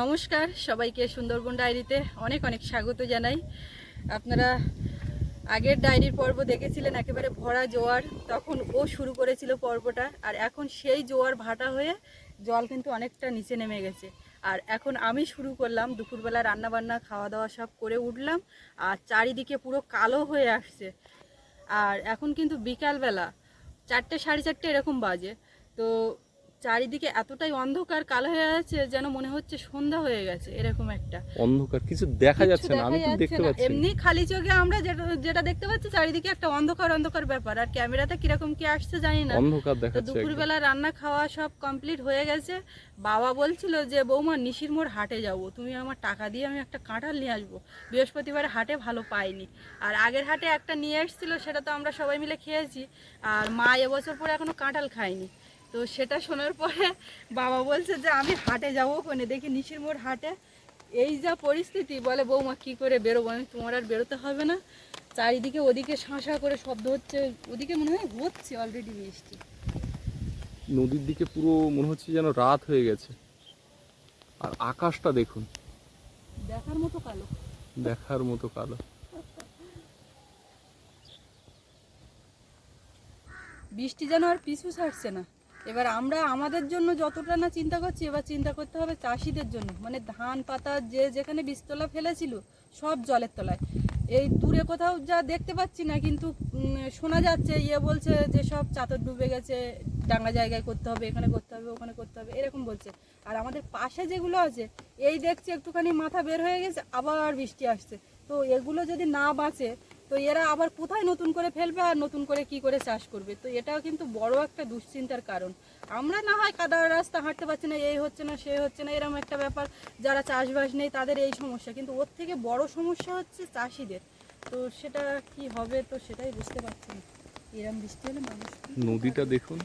নমস্কার, সবাইকে সুন্দরবন ডায়েরিতে অনেক অনেক স্বাগত জানাই। আপনারা আগের ডায়েরির পর্ব দেখেছিলেন, একেবারে ভরা জোয়ার, তখন ও শুরু করেছিল পর্বটা, আর এখন সেই জোয়ার ভাটা হয়ে জল কিন্তু অনেকটা নিচে নেমে গেছে। আর এখন আমি শুরু করলাম, দুপুরবেলা রান্না বান্না খাওয়া দাওয়া সব করে উঠলাম, আর চারিদিকে পুরো কালো হয়ে আসছে। আর এখন কিন্তু বিকালবেলা, চারটে সাড়ে চারটে এরকম বাজে। তো চারিদিকে এতটাই অন্ধকার কালো হয়ে আছে যেন মনে হচ্ছে সন্ধ্যা হয়ে গেছে এরকম একটা। অন্ধকার কিছু দেখা যাচ্ছে না আমি তো দেখতে পাচ্ছি এমনি খালি চোখে আমরা যেটা যেটা দেখতে পাচ্ছি চারিদিকে একটা অন্ধকার অন্ধকার ব্যাপার। আর ক্যামেরাতে কীরকম কি আসছে জানি না। অন্ধকার দেখাচ্ছে একদম। দুপুরবেলা রান্না খাওয়া সব কমপ্লিট হয়ে গেছে। বাবা বলছিল যে বৌমা নিশির মোড় হাটে যাব। তুমি আমার টাকা দিয়ে আমি একটা কাঁঠাল নিয়ে আসব। বৃহস্পতিবারে হাটে ভালো পাইনি। আর আগের হাটে একটা নিয়ে এসেছিল সেটা তো আমরা সবাই মিলে খেয়েছি। আর মা এবছর পরে এখনও কাঁঠাল খায়নি। তো সেটা শোনার পরে বাবা বলছে যে আমি হাটে যাব কোনে দেখি নিশির মোড় হাটে। এই যা পরিস্থিতি বলে বৌমা কি করে বেরোবো? আমি তোমার আর বেরোতে হবে না। চারিদিকে ওদিকে শাঁসা করে শব্দ হচ্ছে। ওদিকে মনে হয় হচ্ছে অলরেডি বৃষ্টি। নদীর দিকে পুরো মনে হচ্ছে যেন রাত হয়ে গেছে। আর আকাশটা দেখুন। দেখার মতো কালো। দেখার মতো কালো। বৃষ্টি যেন আর পিছু ছাড়ছে না। এবার আমরা আমাদের জন্য যতটা না চিন্তা করছি, এবার চিন্তা করতে হবে চাষিদের জন্য। মানে ধান পাতা যে যেখানে বীজতলা ফেলেছিল, সব জলের তলায়। এই দূরে কোথাও যা দেখতে পাচ্ছি না, কিন্তু শোনা যাচ্ছে ইয়ে বলছে যে সব চাতর ডুবে গেছে, ডাঙ্গা জায়গায় করতে হবে, এখানে করতে হবে, ওখানে করতে হবে, এরকম বলছে। আর আমাদের পাশে যেগুলো আছে, এই দেখছি একটুখানি মাথা বের হয়ে গেছে, আবার বৃষ্টি আসছে। তো এগুলো যদি না বাঁচে তো এরা আবার কোথায় নতুন করে ফেলবে আর নতুন করে কি করে চাষ করবে? তো এটাও কিন্তু বড় একটা দুশ্চিন্তার কারণ। আমরা না হয় কাদা রাস্তা হাঁটতে পারছি না এই হচ্ছে না সে হচ্ছে না এরকম একটা ব্যাপার। যারা চাষবাস নেই তাদের এই সমস্যা। কিন্তু ওর থেকে বড় সমস্যা হচ্ছে চাষিদের। তো সেটা কি হবে তো সেটাই বুঝতে পারছি না। এরম বৃষ্টি হলে মানুষ নদীটা দেখুন।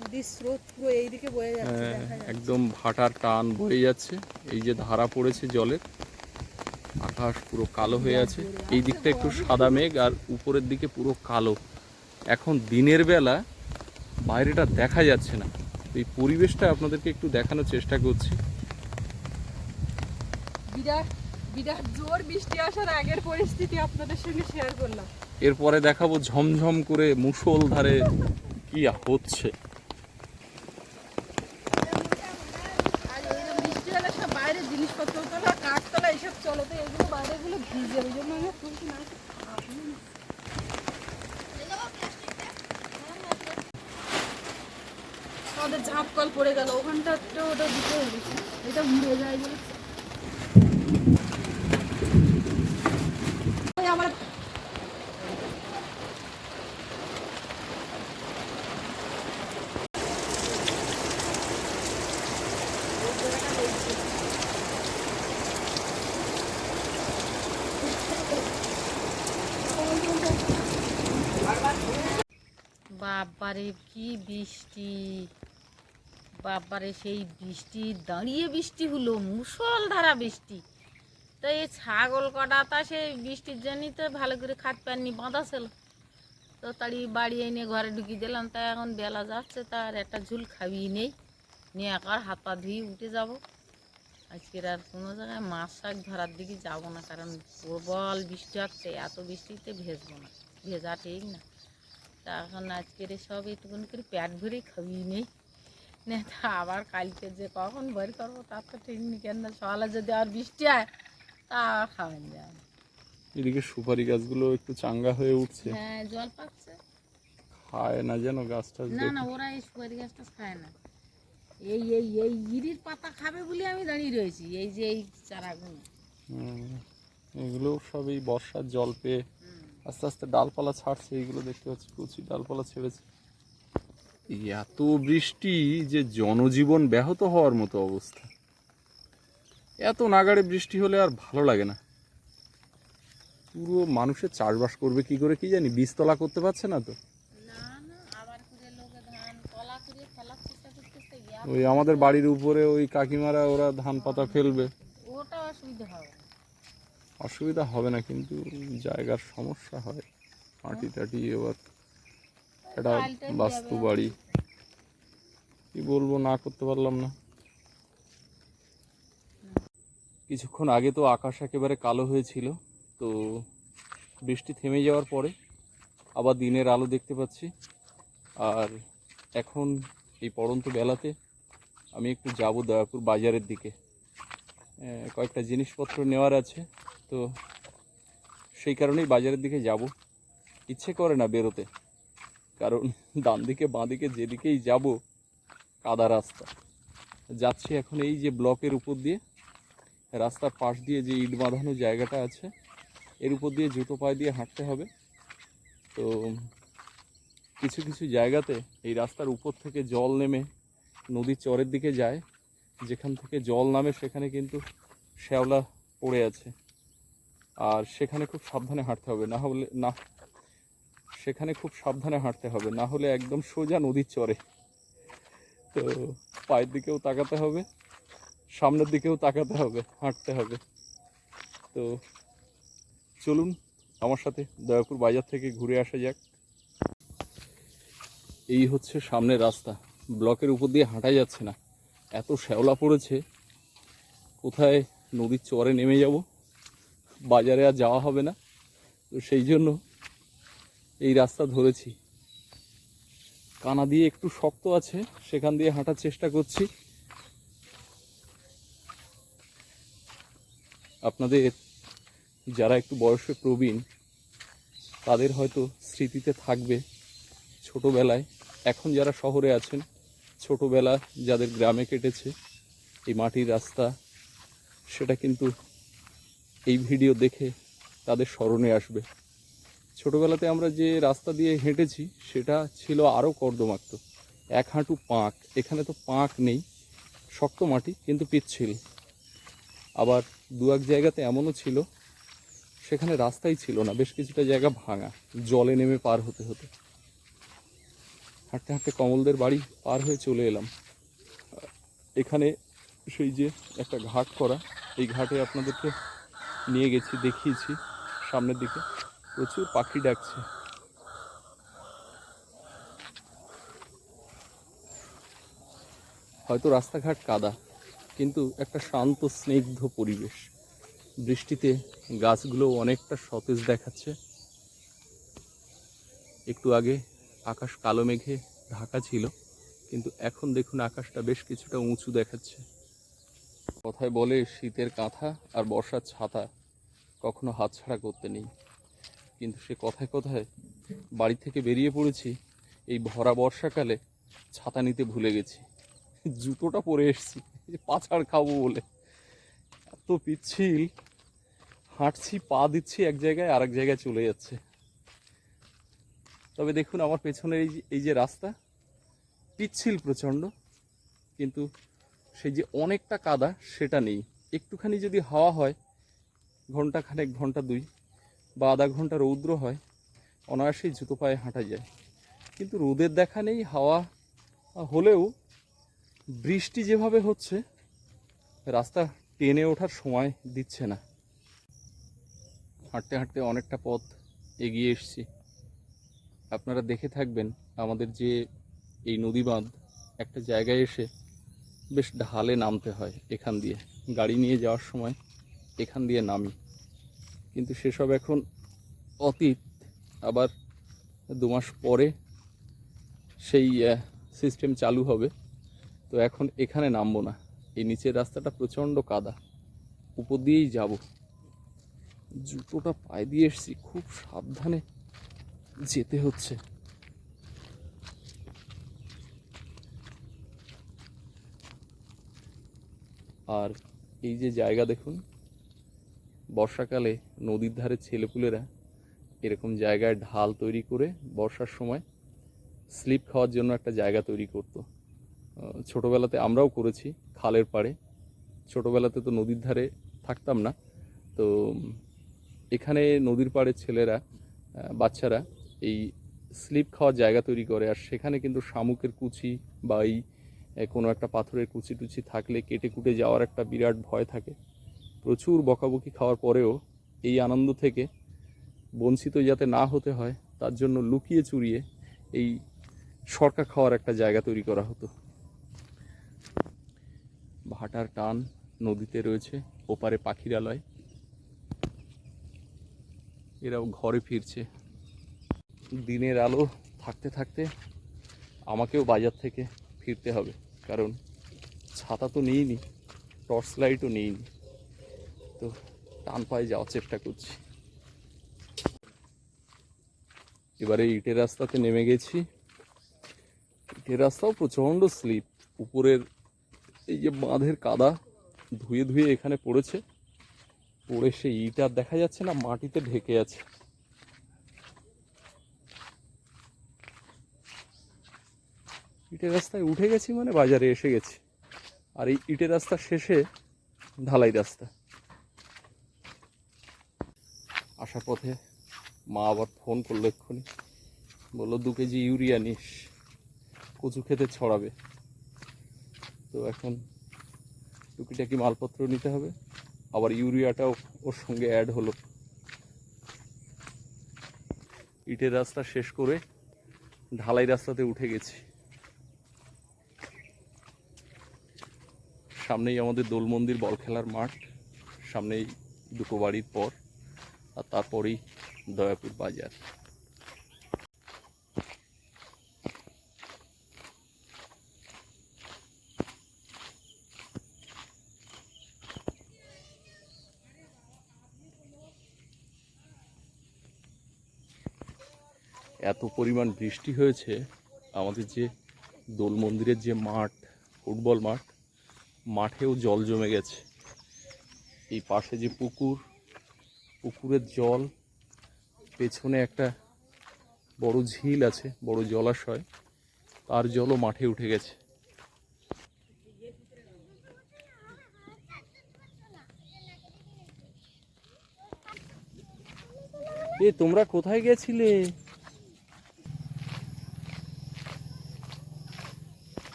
নদীর স্রোত পুরো এইদিকে বয়ে যাচ্ছে যাচ্ছে। একদম ভাটার টান বয়ে যাচ্ছে। এই যে ধারা পড়েছে জলের আকাশ পুরো কালো হয়ে আছে। এই দিকটা একটু সাদা মেঘ আর উপরের দিকে পুরো কালো। এখন দিনের বেলা বাইরেটা দেখা যাচ্ছে না। এই পরিবেশটা আপনাদেরকে একটু দেখানোর চেষ্টা করছি। বিরাট বিরাট জোর বৃষ্টি আসার আগের পরিস্থিতি আপনাদের সঙ্গে শেয়ার করলাম। এরপরে দেখাবো ঝমঝম করে মুষল ধারে কি হচ্ছে আর এইরকম বৃষ্টি হলে সব বাইরের জিনিসপত্র তোলা কাঠতলা এইসব চলো তো এগুলো বাইরেগুলো ভিজে ওই জন্য আমি তুলছি না আমাদের ঝাঁপ কল পড়ে গেল ওখানটা তো ওটা দিতে হবে এটা উড়ে যায় বলে ওই আমার বাবারে, কি বৃষ্টি। বাবারে, সেই বৃষ্টি, দাঁড়িয়ে বৃষ্টি হলো মুসলধারা বৃষ্টি। তো এই ছাগল কটা, তা সেই বৃষ্টির জন্যই তো ভালো করে খাট পাননি বাঁধা ছিল তো তাড়ি বাড়ি এনে ঘরে ঢুকিয়ে দিলাম, তা এখন বেলা যাচ্ছে তার একটা ঝুল খাবি নেই। নিয়ে একবার হাত পা ধুয়ে উঠে যাব। আজকের আর কোনো জায়গায় মাছ শাক ধরার দিকে যাব না, কারণ প্রবল বৃষ্টি হচ্ছে, এত বৃষ্টিতে ভেজবো না, ভেজা ঠিক না। তা এখন আজকের সব একটুখানি করে প্যাট ভরেই খাবি নেই। না তা আবার কালকে যে কখন বের করব তার তো ঠিক নেই কেন সকালে যদি আর বৃষ্টি হয় তা আবার খাবেন যায়। এদিকে সুপারি গাছগুলো একটু চাঙ্গা হয়ে উঠছে। হ্যাঁ জল পাচ্ছে। খায় না যেন গাছ টাছ না না ওরা এই সুপারি গাছটা খায় না। এই এই এই ইরির পাতা খাবে বলে আমি দাঁড়িয়ে রয়েছি এই যে এই চারাগুলো। এগুলো সব এই বর্ষার জল পেয়ে আস্তে আস্তে ডালপালা ছাড়ছে এইগুলো দেখতে পাচ্ছি কচি ডালপালা ছেড়েছে। এই এত বৃষ্টি যে জনজীবন ব্যাহত হওয়ার মতো অবস্থা। এত নাগাড়ে বৃষ্টি হলে আর ভালো লাগে না। পুরো মানুষের চাষবাস করবে কি করে কি জানি? বীজতলা করতে পারছে না তো। না না আবার করে লোকে ধান কলা করে ফেলার চেষ্টা করতেছে ওই আমাদের বাড়ির উপরে ওই কাকিমারা ওরা ধান পাতা ফেলবে। ওটা অসুবিধা হবে। অসুবিধা হবে না কিন্তু জায়গার সমস্যা হয়। মাটি টাটি এবার একটা বাস্তু বাড়ি। কি বলব না করতে পারলাম না। কিছুক্ষণ আগে তো আকাশ একেবারে কালো হয়েছিল তো বৃষ্টি থেমে যাওয়ার পরে আবার দিনের আলো দেখতে পাচ্ছি। আর এখন এই পড়ন্ত বেলাতে আমি একটু যাব দয়াপুর বাজারের দিকে। কয়েকটা জিনিসপত্র নেওয়ার আছে। তো সেই কারণেই বাজারের দিকে যাব। ইচ্ছে করে না বেরোতে। কারণ ডান দিকে, বাঁ দিকে, যেদিকেই যাব, কাদা রাস্তা। যাচ্ছি এখন এই যে ব্লকের উপর দিয়ে, রাস্তার পাশ দিয়ে যে ইট বাঁধানো জায়গাটা আছে, এর উপর দিয়ে জুতো পায়ে দিয়ে হাঁটতে হবে। তো কিছু কিছু জায়গাতে এই রাস্তার উপর থেকে জল নেমে নদীর চরের দিকে যায়। যেখান থেকে জল নামে, সেখানে কিন্তু শ্যাওলা পড়ে আছে। আর সেখানে খুব সাবধানে হাঁটতে হবে, না হলে, না, সেখানে খুব সাবধানে হাঁটতে হবে, না হলে একদম সোজা নদীর চরে। তো পায়ের দিকেও তাকাতে হবে, সামনের দিকেও তাকাতে হবে, হাঁটতে হবে। তো চলুন আমার সাথে দয়াপুর বাজার থেকে ঘুরে আসা যাক। এই হচ্ছে সামনের রাস্তা, ব্লকের উপর দিয়ে হাঁটা যাচ্ছে না। এত শ্যাওলা পড়েছে, কোথায় নদীর চরে নেমে যাব? বাজারে আর যাওয়া হবে না। তো সেই জন্য এই রাস্তা ধরেছি। কানা দিয়ে একটু শক্ত আছে, সেখান দিয়ে হাঁটার চেষ্টা করছি। আপনাদের, যারা একটু বয়সে প্রবীণ, তাদের হয়তো স্মৃতিতে থাকবে ছোটোবেলায়। এখন যারা শহরে আছেন, ছোটোবেলা যাদের গ্রামে কেটেছে, এই মাটির রাস্তা, সেটা কিন্তু এই ভিডিও দেখে তাদের স্মরণে আসবে। ছোটোবেলাতে আমরা যে রাস্তা দিয়ে হেঁটেছি, সেটা ছিল আরও কর্দমাক্ত। এক হাঁটু পাঁক, এখানে তো পাঁক নেই, শক্ত মাটি, কিন্তু পিচ্ছিল আবার দু এক জায়গাতে এমনও ছিল, সেখানে রাস্তাই ছিল না, বেশ কিছুটা জায়গা ভাঙা, জলে নেমে পার হতে হতো। হাঁটতে হাঁটতে কমলদের বাড়ি পার হয়ে চলে এলাম। এখানে সেই যে একটা ঘাট করা, এই ঘাটে আপনাদেরকে নিয়ে গেছি, দেখিয়েছি সামনের দিকে। প্রচুর পাখি ডাকছে। হয়তো রাস্তাঘাট কাদা, কিন্তু একটা শান্ত, স্নিগ্ধ পরিবেশ। বৃষ্টিতে গাছগুলো অনেকটা সতেজ দেখাচ্ছে। একটু আগে আকাশ কালো মেঘে ঢাকা ছিল, কিন্তু এখন দেখুন আকাশটা বেশ কিছুটা উঁচু দেখাচ্ছে। কথায় বলে শীতের কাঁথা আর বর্ষার ছাতা। কখনো হাতছাড়া করতে নেই। কিন্তু সে কথায় কথায় বাড়ি থেকে বেরিয়ে পড়েছি, এই ভরা বর্ষাকালে ছাতা নিতে ভুলে গেছি। জুতোটা পরে এসেছি, পাছাড় খাব বলে। এত পিচ্ছিল, হাঁটছি, পা দিচ্ছি, এক জায়গায় আর এক জায়গায় চলে যাচ্ছে। তবে দেখুন আমার পেছনে এই এই যে রাস্তা, পিচ্ছিল প্রচণ্ড, কিন্তু সেই যে অনেকটা কাদা, সেটা নেই। একটুখানি যদি হাওয়া হয় ঘণ্টা খানেক ঘণ্টা দুই বা আধা ঘণ্টা রৌদ্র হয়, অনায়াসেই জুতো পায়ে হাঁটা যায়। কিন্তু রোদের দেখা নেই, হাওয়া হলেও বৃষ্টি যেভাবে হচ্ছে, রাস্তা টেনে ওঠার সময় দিচ্ছে না। হাঁটতে হাঁটতে অনেকটা পথ এগিয়ে এসছি। আপনারা দেখে থাকবেন আমাদের যে এই নদী বাঁধ একটা জায়গায় এসে বেশ ঢালে নামতে হয় এখান দিয়ে। গাড়ি নিয়ে যাওয়ার সময় এখান দিয়ে নামি। কিন্তু সেসব এখন অতীত। আবার দু মাস পরে সেই সিস্টেম চালু হবে। তো এখন এখানে নামবো না। এই নিচের রাস্তাটা প্রচণ্ড কাদা। উপর দিয়েই যাব। জুতোটা পায়ে দিয়ে এসছি। খুব সাবধানে যেতে হচ্ছে। আর এই যে জায়গা দেখুন বর্ষাকালে নদীর ধারে ছেলেপুলেরা এরকম জায়গায় ঢাল তৈরি করে বর্ষার সময় স্লিপ খাওয়ার জন্য একটা জায়গা তৈরি করতো। ছোটোবেলাতে আমরাও করেছি খালের পাড়ে। ছোটোবেলাতে তো নদীর ধারে থাকতাম না। তো, এখানে নদীর পাড়ের ছেলেরা বাচ্চারা এই স্লিপ খাওয়ার জায়গা তৈরি করে আর সেখানে কিন্তু শামুকের কুচি বা এই কোনো একটা পাথরের কুচি টুচি থাকলে কেটে কুটে যাওয়ার একটা বিরাট ভয় থাকে। প্রচুর বকাবকি খাওয়ার পরেও এই আনন্দ থেকে বঞ্চিত যাতে না হতে হয়, তার জন্য লুকিয়ে চুরিয়ে এই সরকা খাওয়ার একটা জায়গা তৈরি করা হতো। ভাটার টান নদীতে রয়েছে, ওপারে পাখিরালয়। এরাও ঘরে ফিরছে। দিনের আলো থাকতে থাকতে আমাকেও বাজার থেকে ফিরতে হবে, কারণ ছাতা তো নিইনি, টর্চ লাইটও নিইনি। তো টান পায়ে যাওয়ার চেষ্টা করছি। এবারে ইটের রাস্তাতে নেমে গেছি। ইটের রাস্তাও প্রচণ্ড স্লিপ। উপরের এই যে বাঁধের কাদা ধুয়ে ধুয়ে এখানে পড়েছে। পড়ে সেই ইট আর দেখা যাচ্ছে না, মাটিতে ঢেকে আছে। ইটের রাস্তায় উঠে গেছি মানে বাজারে এসে গেছি। আর এই ইটের রাস্তা শেষে ঢালাই রাস্তা। আসার পথে মা আবার ফোন করল এক্ষুনি। বলল, দু কেজি ইউরিয়া নিস, কচু খেতে ছড়াবে। তো এখন টুকিটাকি মালপত্র নিতে হবে, আবার ইউরিয়াটাও ওর সঙ্গে অ্যাড হলো। ইটের রাস্তা শেষ করে ঢালাই রাস্তাতে উঠে গেছি। সামনেই আমাদের দোল মন্দির বল খেলার মাঠ, সামনেই দুটো বাড়ির পর। আর তারপরেই দয়াপুর বাজার। এত পরিমাণ বৃষ্টি হয়েছে, আমাদের যে দোল মন্দিরের যে মাঠ, ফুটবল মাঠ, মাঠেও জল জমে গেছে। এই পাশে যে পুকুর পুকুরের জল, পেছনে একটা বড় ঝিল আছে, বড় জলাশয়, তার জলও মাঠে উঠে গেছে। এ, তোমরা কোথায় গেছিলে?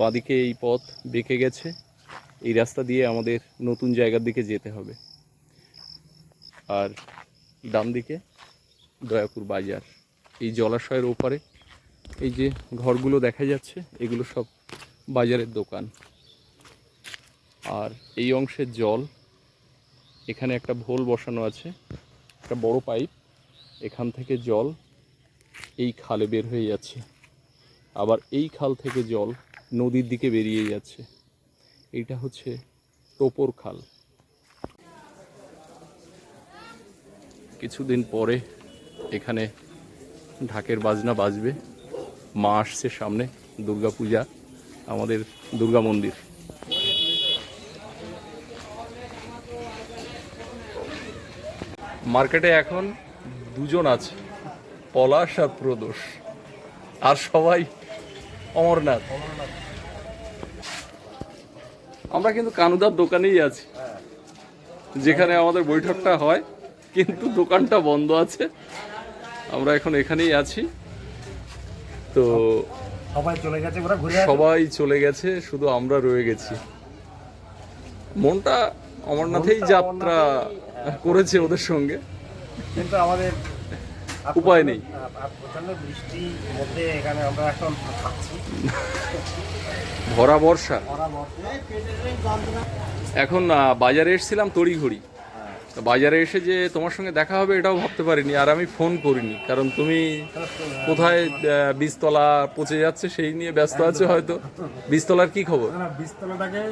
বাঁদিকে এই পথ বেঁকে গেছে, এই রাস্তা দিয়ে আমাদের নতুন জায়গার দিকে যেতে হবে। আর ডান দিকে দয়াপুর বাজার। এই জলাশয়ের ওপারে এই যে ঘরগুলো দেখা যাচ্ছে, এগুলো সব বাজারের দোকান। আর এই অংশের জল, এখানে একটা ভোল বসানো আছে, একটা বড় পাইপ, এখান থেকে জল এই খালে বের হয়ে যাচ্ছে। আবার এই খাল থেকে জল নদীর দিকে বেরিয়ে যাচ্ছে। এইটা হচ্ছে টোপর খাল। কিছুদিন পরে এখানে ঢাকের বাজনা বাজবে। মা আসছে সামনে দুর্গা পূজা আমাদের দুর্গা মন্দির। মার্কেটে এখন দুজন আছে, পলাশ আর প্রদোষ। আর সবাই অমরনাথ। আমরা কিন্তু কানুদার দোকানেই আছি, যেখানে আমাদের বৈঠকটা হয়। কিন্তু দোকানটা বন্ধ আছে। আমরা এখন এখানেই আছি। তো সবাই চলে গেছে সবাই চলে গেছে শুধু আমরা রয়ে গেছি। মনটা অমরনাথেই যাত্রা করেছে ওদের সঙ্গে। কিন্তু আমাদের উপায় নেই। বৃষ্টির মধ্যে এখানে আমরা এখন থাকছি। ভরা বর্ষা। এখন বাজারে এসেছিলাম তড়িঘড়ি। বাজারে এসে যে তোমার সঙ্গে দেখা হবে এটাও ভাবতে পারিনি আর আমি ফোন করিনি। কারণ তুমি কোথায় বীজতলা পচে যাচ্ছে সেই নিয়ে ব্যস্ত আছো হয়তো। বীজতলার কি খবর? বীজতলাটাকে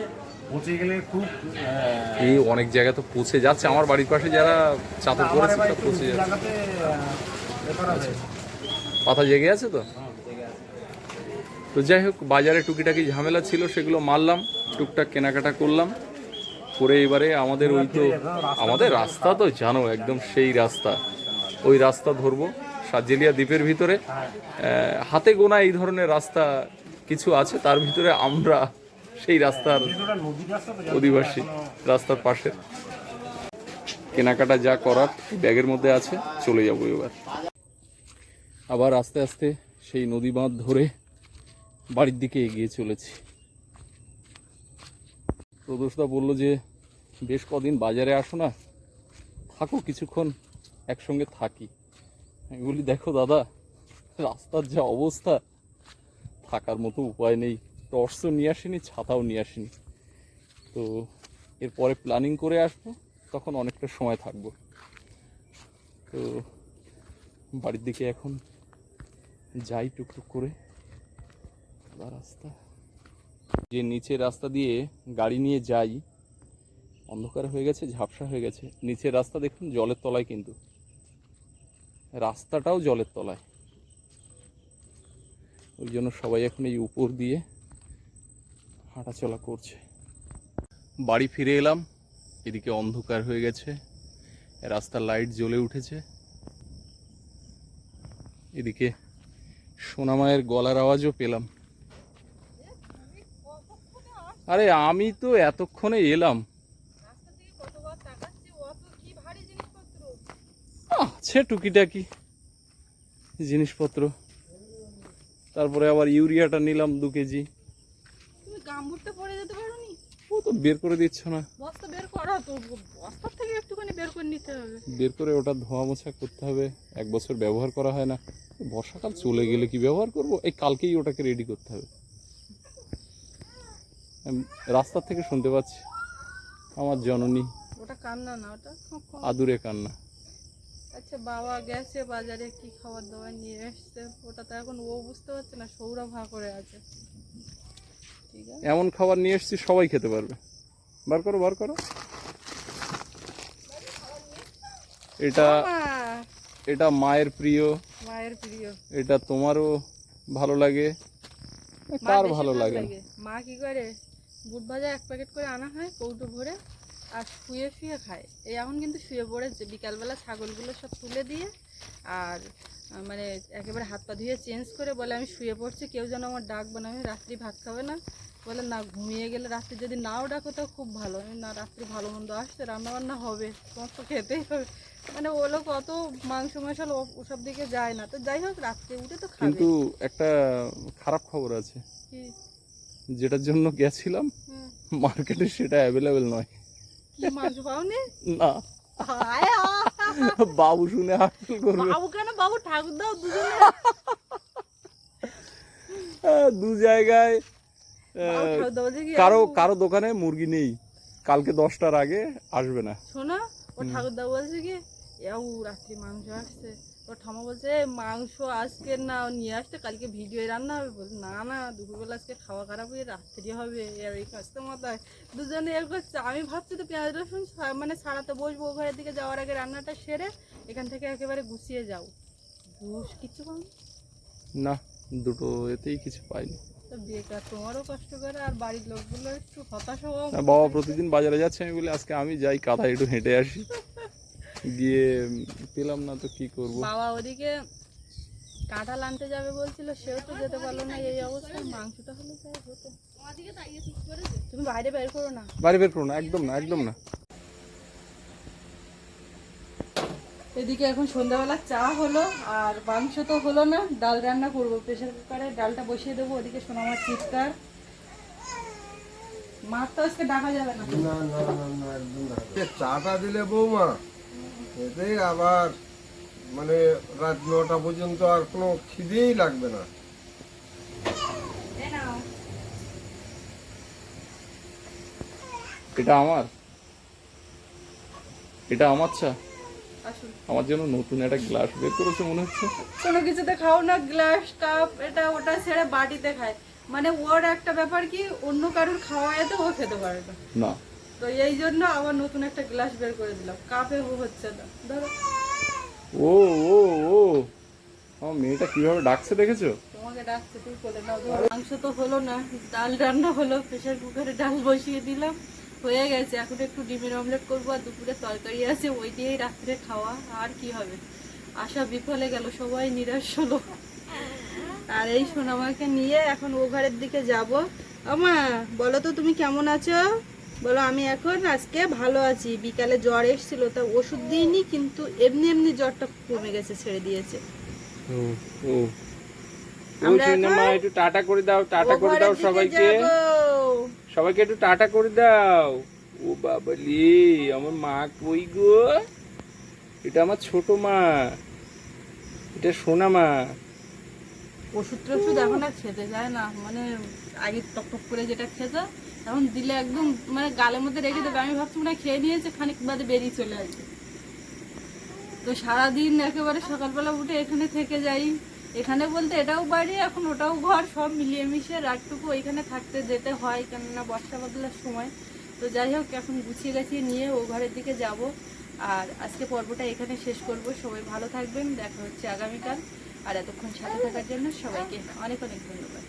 পৌঁছে গেলে খুব এই অনেক জায়গা তো পচে যাচ্ছে। আমার বাড়ির পাশে যারা আমার করেছে সব পচে যাচ্ছে। হয়েছে। পাতা জেগে আছে তো? আছে। তো যাই হোক বাজারে টুকিটাকি ঝামেলা ছিল সেগুলো মারলাম টুকটাক কেনাকাটা করলাম। করে এবারে আমাদের ওই তো, আমাদের রাস্তা তো জানো, একদম সেই রাস্তা। ওই রাস্তা ধরবো, সাজেলিয়া দ্বীপের ভিতরে। হাতে গোনা এই ধরনের রাস্তা কিছু আছে, তার ভিতরে আমরা সেই রাস্তার অধিবাসী, রাস্তার পাশে কেনাকাটা যা করার, ব্যাগের মধ্যে আছে, চলে যাব এবার। আবার আস্তে আস্তে সেই নদী বাঁধ ধরে বাড়ির দিকে এগিয়ে চলেছি। প্রদোষদা বলল যে বেশ কদিন বাজারে আসো না, থাকো কিছুক্ষণ, একসঙ্গে থাকি। আমি বলি, দেখো দাদা, রাস্তার যা অবস্থা, থাকার মতো উপায় নেই। টর্চও নিয়ে আসিনি, ছাতাও নিয়ে আসিনি। তো এরপরে প্ল্যানিং করে আসব, তখন অনেকটা সময় থাকব। তো বাড়ির দিকে এখন যাই টুকটুক করে। রাস্তা। যে নিচের রাস্তা দিয়ে গাড়ি নিয়ে যাই অন্ধকার হয়ে গেছে, ঝাপসা হয়ে গেছে। নিচের রাস্তা দেখুন, জলের তলায় কিন্তু। রাস্তাটাও জলের তলায়। ওই জন্য সবাই এখন এই উপর দিয়ে হাঁটাচলা করছে। বাড়ি ফিরে এলাম, এদিকে অন্ধকার হয়ে গেছে, রাস্তার লাইট জ্বলে উঠেছে। এদিকে সোনামায়ের গলার আওয়াজও পেলাম। আরে আমি তো এতক্ষণে এলাম রাস্তা থেকে কতবার তাকাচ্ছি অত কি ভারী জিনিসপত্র আছে টুকিটাকি জিনিসপত্র। তারপরে আবার ইউরিয়াটা নিলাম দু কেজি। যেতে পারোনি? ও তো বের করে দিচ্ছ না। বস্তা বের করো তো বস্তার থেকে একটুখানি বের করে নিতে হবে। বের করে ওটা ধোয়া মোছা করতে হবে এক বছর ব্যবহার করা হয় না। বর্ষাকাল চলে গেলে কি ব্যবহার করব? এই কালকেই ওটাকে রেডি করতে হবে। আমি রাস্তার থেকে শুনতে পাচ্ছি। আমার জননী। ওটা কান্না না ওটা আদুরে কান্না। আচ্ছা বাবা গেছে বাজারে কি খাবার দাবার নিয়ে এসছে? ওটা তো এখন ও বুঝতে পারছে না সৌরা ভা করে আছে। ঠিক আছে? এমন খাবার নিয়ে এসেছি সবাই খেতে পারবে। বার করো বার করো। এটা এটা মায়ের প্রিয়। মায়ের প্রিয়। এটা তোমারও ভালো লাগে। কার ভালো লাগে। মা কি করে? বুট ভাজা এক প্যাকেট করে আনা হয় কৌটো ভরে। আর শুয়ে শুয়ে খায়। এই এখন কিন্তু শুয়ে পড়েছে। বিকালবেলা ছাগলগুলো সব তুলে দিয়ে আর মানে একেবারে হাত পা ধুয়ে চেঞ্জ করে বলে আমি শুয়ে পড়ছি কেউ যেন আমার ডাকবে না আমি রাত্রি ভাত খাবে না। বলে না ঘুমিয়ে গেলে রাত্রি যদি নাও ডাকো তো খুব ভালো। আমি না রাত্রি ভালো মন্দ আসছে রান্না বান্না হবে তোমার তো খেতেই হবে। মানে ও লোক অত মাংস মশাল ওসব দিকে যায় না। তো যাই হোক রাত্রে উঠে তো খাবে। কিন্তু একটা খারাপ খবর আছে। যেটার জন্য গেছিলাম মার্কেটে সেটা অ্যাভেলেবেল নয়। মাংস পাওনি না। হায় হায়। বাবু শুনে হাসপাতাল করবে। বাবু কেন? বাবু ঠাকুর দাও দুজনে। দু জায়গায় কারও কারও দোকানে মুরগি নেই। কালকে দশটার আগে আসবে না। শোনা ও ঠাকুর দাও বলছে কি রাত্রি মাংস আসছে। ও ঠামা বলছে মাংস আজকে না নিয়ে আসতে কালকে ভিডিও রান্না হবে। বলছে না না দুপুরবেলা আজকে খাওয়া খারাপ হয়ে রাত্রি হবে। এই কাজটা মাথায়। দুজনে এর করছে আমি ভাবছি তো পেঁয়াজ রসুন মানে সারাতে বসবো ঘরের দিকে যাওয়ার আগে রান্নাটা সেরে এখান থেকে একেবারে গুছিয়ে যাও। ঘুষ কিছু কম না দুটো এতেই কিছু পাইনি। তো বেকার তোমারও কষ্ট করে আর বাড়ির লোকগুলো একটু হতাশ বাবা প্রতিদিন বাজারে যাচ্ছে আমি বলি আজকে আমি যাই কাঁথায় একটু হেঁটে আসি। গিয়ে পেলাম না তো কি করব? বাবা ওদিকে কাঁঠাল আনতে যাবে বলছিল সেও তো যেতে পারল না এই অবস্থায় মাংসটা হলে যাই হতো। তুমি বাইরে বের করো না। বাড়ি বের করো না একদম না একদম না। এদিকে এখন সন্ধ্যাবেলা চা হলো আর মাংস তো হলো না ডাল রান্না করব। প্রেশার কুকারে ডালটা বসিয়ে দেবো ওদিকে সোনামার চিৎকার। মাছ তো আজকে ডাকা যাবে না। না না না না একদম না। চাটা দিলে বৌমা এতে আবার মানে রাত নটা পর্যন্ত আর কোনো খিদেই লাগবে না। এটা আমার? এটা আমার চা? আমার জন্য নতুন একটা গ্লাস বের করেছে মনে হচ্ছে। কোনো কিছুতে খাও না গ্লাস কাপ এটা ওটা ছেড়ে বাটিতে খায়। মানে ওর একটা ব্যাপার কি অন্য কারোর খাওয়াইতে ও খেতে পারে না। তো এই জন্য আবার নতুন একটা গ্লাস বের করে দিলাম। কাপে হচ্ছে না। ধরো। ও ও ও। আমার মেয়েটা কীভাবে ডাকছে দেখেছ? তোমাকে ডাকছে তুই করে নাও। মাংস তো হলো না ডাল রান্না হলো প্রেশার কুকারে ডাল বসিয়ে দিলাম। হয়ে গেছে এখন একটু ডিমের অমলেট করব আর দুপুরে তরকারি আছে ওই দিয়েই রাত্রে খাওয়া আর কি হবে? আশা বিফলে গেল সবাই নিরাশ হলো। আর এই সোনামাকে নিয়ে এখন ও ঘরের দিকে যাব। আমা বলো তো তুমি কেমন আছো? বলো আমি এখন আজকে ভালো আছি। বিকালে জ্বর এসেছিল তা ওষুধ দিইনি কিন্তু এমনি এমনি জ্বরটা কমে গেছে ছেড়ে দিয়েছে। একটু টাটা করে দাও টাটা করে দাও সবাইকে। সবাইকে একটু টাটা করে দাও। ও বাবা আমার মা কই গো? এটা আমার ছোট মা। এটা সোনা মা। ওষুধ টষুধ এখন আর খেতে যায় না। মানে আগে টক টক করে যেটা খেত এখন দিলে একদম মানে গালের মধ্যে রেখে দেবে। আমি ভাবছি মনে খেয়ে নিয়েছে, খানিক বাদে বেরিয়ে চলে আসবে। তো সারাদিন একেবারে সকালবেলা উঠে এখানে থেকে যাই। এখানে বলতে এটাও বাড়ি, এখন ওটাও ঘর, সব মিলিয়ে মিশিয়ে রাতটুকু ওইখানে থাকতে যেতে হয়, কেননা বর্ষা বদলার সময়। তো যাই হোক, এখন গুছিয়ে গাছিয়ে নিয়ে ও ঘরের দিকে যাব। আর আজকে পর্বটা এখানে শেষ করব। সবাই ভালো থাকবেন, দেখা হচ্ছে আগামীকাল। আর এতক্ষণ সাথে থাকার জন্য সবাইকে অনেক অনেক ধন্যবাদ।